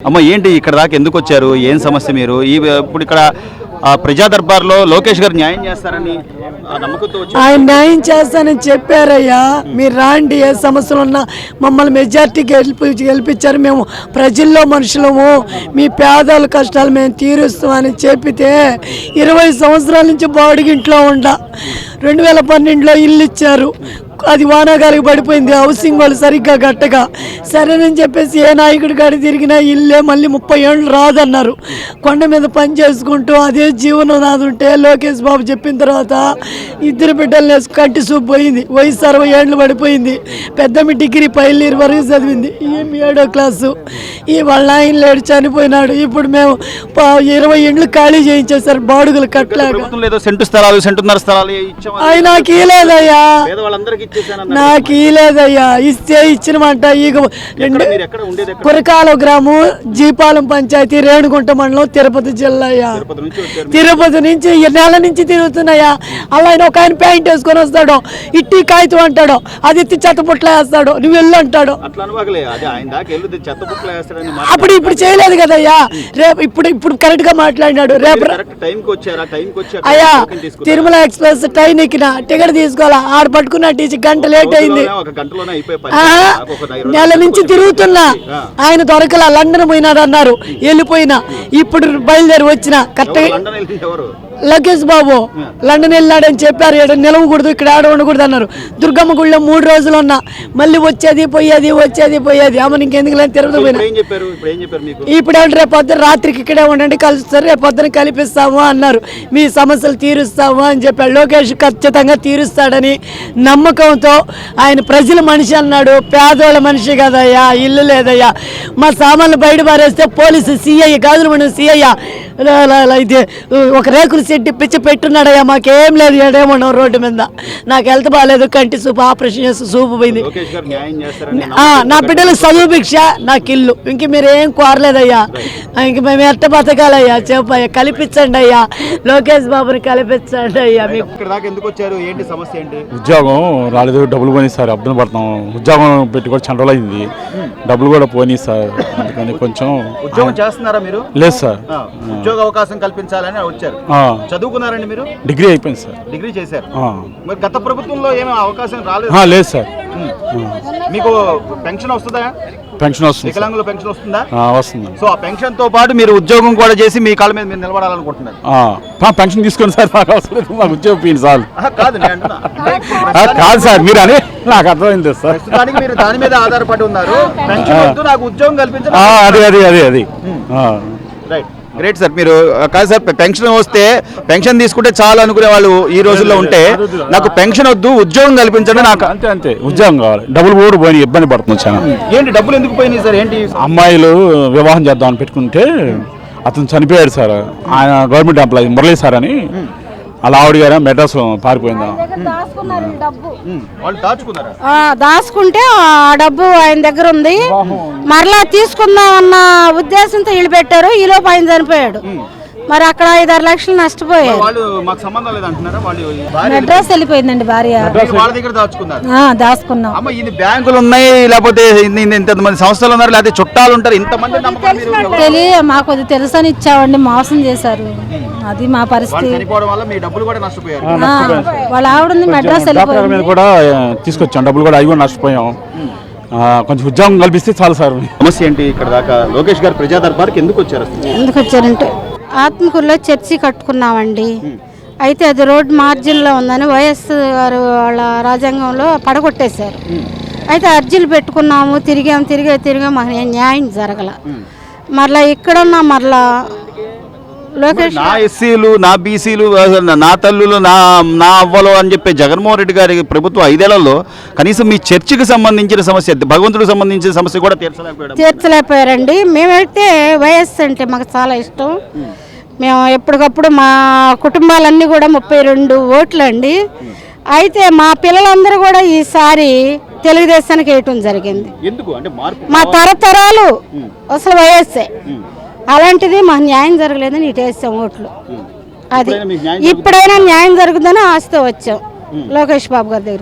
అమ్మ ఏంటి ఇక్కడ దాకా ఎందుకు వచ్చారు? ఏం సమస్య మీరు? ఈ ఇప్పుడు ఇక్కడ ఆ, ప్రజా దర్బార్లో లోకేష్ గారు న్యాయం చేస్తారని ఆయన న్యాయం చేస్తానని చెప్పారయ్యా. మీరు రాండి ఏ సమస్యలు ఉన్నా. మమ్మల్ని మెజార్టీకి గెలిపి గెలిపించారు. మేము ప్రజల్లో మనుషులము. మీ పేదల కష్టాలు మేము తీరుస్తామని చెప్పితే ఇరవై సంవత్సరాల నుంచి బాడుగింట్లో ఉండ. రెండు వేల పన్నెండులో ఇల్లు ఇచ్చారు. అది వానాగాలికి పడిపోయింది. హౌసింగ్ వాళ్ళు సరిగ్గా గట్టగా సరేనని చెప్పేసి ఏ నాయకుడి కాడి తిరిగినా ఇల్లే మళ్ళీ ముప్పై ఏళ్ళు రాదన్నారు. కొండ మీద పని చేసుకుంటూ అదే జీవనం నాది ఉంటే లోకేష్ బాబు చెప్పిన తర్వాత ఇద్దరు బిడ్డలు వేసి కంటి చూపు పోయింది. వయసు అరవై ఏళ్ళు పడిపోయింది. పెద్దమ్మ డిగ్రీ పైలీరు వరకు చదివింది. ఈమె ఏడో క్లాసు. ఈ వాళ్ళ ఆయన లేడు చనిపోయినాడు. ఇప్పుడు మేము ఇరవై ఇండ్లు ఖాళీ చేయించేసారు బాడుగులు కట్టలేక. ప్రభుత్వం లేదో సెంటు స్థలాలు సెంటున్నర స్థలాలు పేదవాళ్ళందరికీ ఇచ్చేసానన్నారు నాకు ఇలేదయ్యా ఇస్తే ఇచ్చినమంట ఇక ఎక్కడ కురకాల గ్రామం జీపాలెం పంచాయతీ రేణుగుంట మండలం తిరుపతి జిల్లా అయ్యా తిరుపతి నుంచి ఈ నెల నుంచి తిరుగుతున్నాయా అలా ఆయన ఒక ఆయన ప్యాంట్ వేసుకొని వస్తాడు. ఇట్టి కాగితం అంటాడు. అది ఎత్తి చెత్తపుట్ల వేస్తాడు. నువ్వు వెళ్ళు అంటాడు. అప్పుడు ఇప్పుడు చేయలేదు కదయ్యా. రేపు ఇప్పుడు ఇప్పుడు కరెక్ట్గా మాట్లాడినాడు. రేపు అయ్యా? తిరుమల ఎక్స్ప్రెస్ ట్రైన్ ఎక్కిన టికెట్ తీసుకోవాలా? ఆడ పట్టుకున్న టీచర్ గంట లేట్ అయింది. నెల నుంచి తిరుగుతున్నా. ఆయన దొరకలా లండన్ పోయినాడు అన్నారు. వెళ్ళిపోయినా. ఇప్పుడు బయలుదేరి వచ్చిన. కరెక్ట్ లోకేష్ బాబు లండన్ వెళ్ళాడని చెప్పారు. ఇక్కడ నిలవకూడదు ఇక్కడ ఆడ ఉండకూడదు అన్నారు. దుర్గమ్మ గుడిలో మూడు రోజులు ఉన్నా మళ్ళీ వచ్చేది పోయేది వచ్చేది పోయేది. అమ్మ ఇంకెందుకు లేని తిరుపతి పోయినా? ఇప్పుడు రేపు పొద్దున రాత్రికి ఇక్కడే ఉండండి కలుస్తారు. రేపు పొద్దున కల్పిస్తాము అన్నారు. మీ సమస్యలు తీరుస్తాము అని చెప్పాడు. లోకేష్ ఖచ్చితంగా తీరుస్తాడని నమ్మకంతో ఆయన ప్రజల మనిషి అన్నాడు. పేదోళ్ళ మనిషి కదయ్యా ఇల్లు లేదయ్యా. మా సామాన్లు బయట పారేస్తే పోలీసు సిఐ గాజులు మనం సిఐ ఇది ఒక రేకులు సెట్టి పిచ్చి పెట్టున్నాడయ్యా మాకేం లేదు ఏడేమన్నాం రోడ్డు మీద. నాకు హెల్త్ బాగాలేదు కంటి సూపు ఆపరేషన్ చేసి సూపు పోయింది. లోకేష్ గారు న్యాయం చేస్తారని ఆ, నా బిడ్డలకు చదువు భిక్ష నాకు ఇల్లు. ఇంక మీరు ఏం కోరలేదయ్యా ఇంక మేము ఎట్ట బతకాలయ్యా? చెప్పయ్యా కల్పించండి అయ్యా. లోకేష్ బాబుని కల్పించండి అయ్యా మీకు. ఇక్కడ దాకా ఎందుకు వచ్చారు? ఏంటి సమస్య ఏంటి? ఉద్యోగం రాలేదు డబ్బులు పోనీ సార్ అర్థం పడతాం ఉద్యోగం పెట్టి కూడా చాలా రోజులు అయింది. డబ్బులు కూడా పోనీ సార్. అందుకని కొంచెం ఉద్యోగం చేస్తున్నారా మీరు? లేదు సార్. ఉద్యోగ అవకాశం కల్పించాలని వచ్చారు. చదువుకున్నారండి మీరు? డిగ్రీ అయిపోయింది సార్. డిగ్రీ చేశారు. మరి గత ప్రభుత్వంలో ఏమీ అవకాశం రాలేదు? లేదు సార్. మీకు పెన్షన్ వస్తుందా? పెన్షన్ వస్తుంది. వికలాంగుల పెన్షన్ వస్తుందా? ఆ, వస్తుంది. సో ఆ పెన్షన్తో పాటు మీరు ఉద్యోగం కూడా చేసి మీ కాళ్ళ మీద మీరు నిలబడాలనుకుంటున్నారు. ఆ, ఆ, పెన్షన్ తీసుకోండి సార్ నాకు అవసరం లేదు మాకు ఉద్యోగం పోయింది సార్ కాదు కాదు సార్ మీరు అని నాకు అర్థమైంది సార్. ప్రస్తుతానికి మీరు దాని మీద ఆధారపడి ఉన్నారు. పెన్షన్ నాకు ఉద్యోగం ఆ, కల్పించండి అది అది అది. అది ఆ. రైట్. గ్రేట్ సార్ మీరు కాదు సార్ పెన్షన్ వస్తే పెన్షన్ తీసుకుంటే చాలు అనుకునే వాళ్ళు ఈ రోజుల్లో ఉంటే నాకు పెన్షన్ వద్దు ఉద్యోగం కల్పించండి నాకు అంతే అంతే. ఉద్యోగం కావాలి. డబ్బులు కూడా పోయి ఇబ్బంది పడుతుంది చాలా. ఏంటి డబ్బులు ఎందుకు పోయినాయి సార్? ఏంటి? అమ్మాయిలు వివాహం చేద్దామని పెట్టుకుంటే అతను చనిపోయాడు సార్. ఆయన గవర్నమెంట్ ఎంప్లాయీ మురళీ సార్ అని. అలా ఆవిడ గారు? మెడ్రాస్లో పారిపోయిందా? వాళ్ళు దాచుకుంటే ఆ డబ్బు ఆయన దగ్గర ఉంది. మరలా తీసుకుందామన్న ఉద్దేశంతో ఇల్లు పెట్టారు. ఈలోపు ఆయన చనిపోయాడు. మరి అక్కడ ఐదారు లక్షలు నష్టపోయారు. వాళ్ళు మాకు సంబంధం లేదు అంటున్నారా వాళ్ళు భార్య మెడ్రాస్ వెళ్ళిపోయిందండి భార్య. వెళ్ళి దగ్గర దాచుకున్నారు. దాచుకున్నాం. అమ్మ ఇన్ని బ్యాంకులు ఉన్నాయి లేకపోతే ఇంతమంది సంస్థలు ఉన్నారు లేకపోతే చుట్టాలు ఉంటారు ఇంతమంది? తెలియ మాకు అది తెలుసని ఇచ్చామండి మోసం చేశారు. అది మా పరిస్థితి. చనిపోవడం వల్ల మీ డబ్బులు కూడా నష్టపోయారు. ఆ, వాళ్ళ ఆవిడ మెడ్రాస్ వెళ్ళిపోయింది. కూడా తీసుకొచ్చాం. డబ్బులు కూడా అవి కూడా నష్టపోయాం. కొంచెం ఉద్యోగం కల్పిస్తే చాలు సార్. సమస్య ఏంటి? ఇక్కడ దాకా లోకేష్ గారు ప్రజా దర్బార్కి ఎందుకు వచ్చారు? ఎందుకు వచ్చారంటే ఆత్మకూరులో చర్చి కట్టుకున్నామండి. అయితే అది రోడ్ మార్జిన్లో ఉందని వైఎస్ గారు వాళ్ళ రాజ్యాంగంలో పడగొట్టేశారు. అయితే అర్జీలు పెట్టుకున్నాము తిరిగాము తిరిగే తిరిగా మాకు న్యాయం జరగల. మరలా ఇక్కడున్న మరలా నా ఎస్సీలు నా బీసీలు నా తల్లులు నా నా అవ్వలు అని చెప్పే జగన్మోహన్ రెడ్డి గారి ప్రభుత్వం ఐదేళ్ళలో కనీసం మీ చర్చికి సంబంధించిన సమస్య భగవంతుడికి సంబంధించిన సమస్య కూడా తీర్చలేకపోయాడు. తీర్చలేకపోయారండి. మేమైతే వైఎస్ అంటే మాకు చాలా ఇష్టం. మేము ఎప్పటికప్పుడు మా కుటుంబాలన్నీ కూడా ముప్పై రెండు ఓట్లు అండి. అయితే మా పిల్లలందరూ కూడా ఈసారి తెలుగుదేశానికి వేయటం జరిగింది. ఎందుకు? అంటే మార్పు మా తరతరాలు అసలు వయస్సే అలాంటిది మాకు న్యాయం జరగలేదని ఇటు వేసాం ఓట్లు. అది ఇప్పుడైనా న్యాయం జరుగుతుందని ఆశతో వచ్చాం. లోకేష్ బాబు గారి దగ్గర.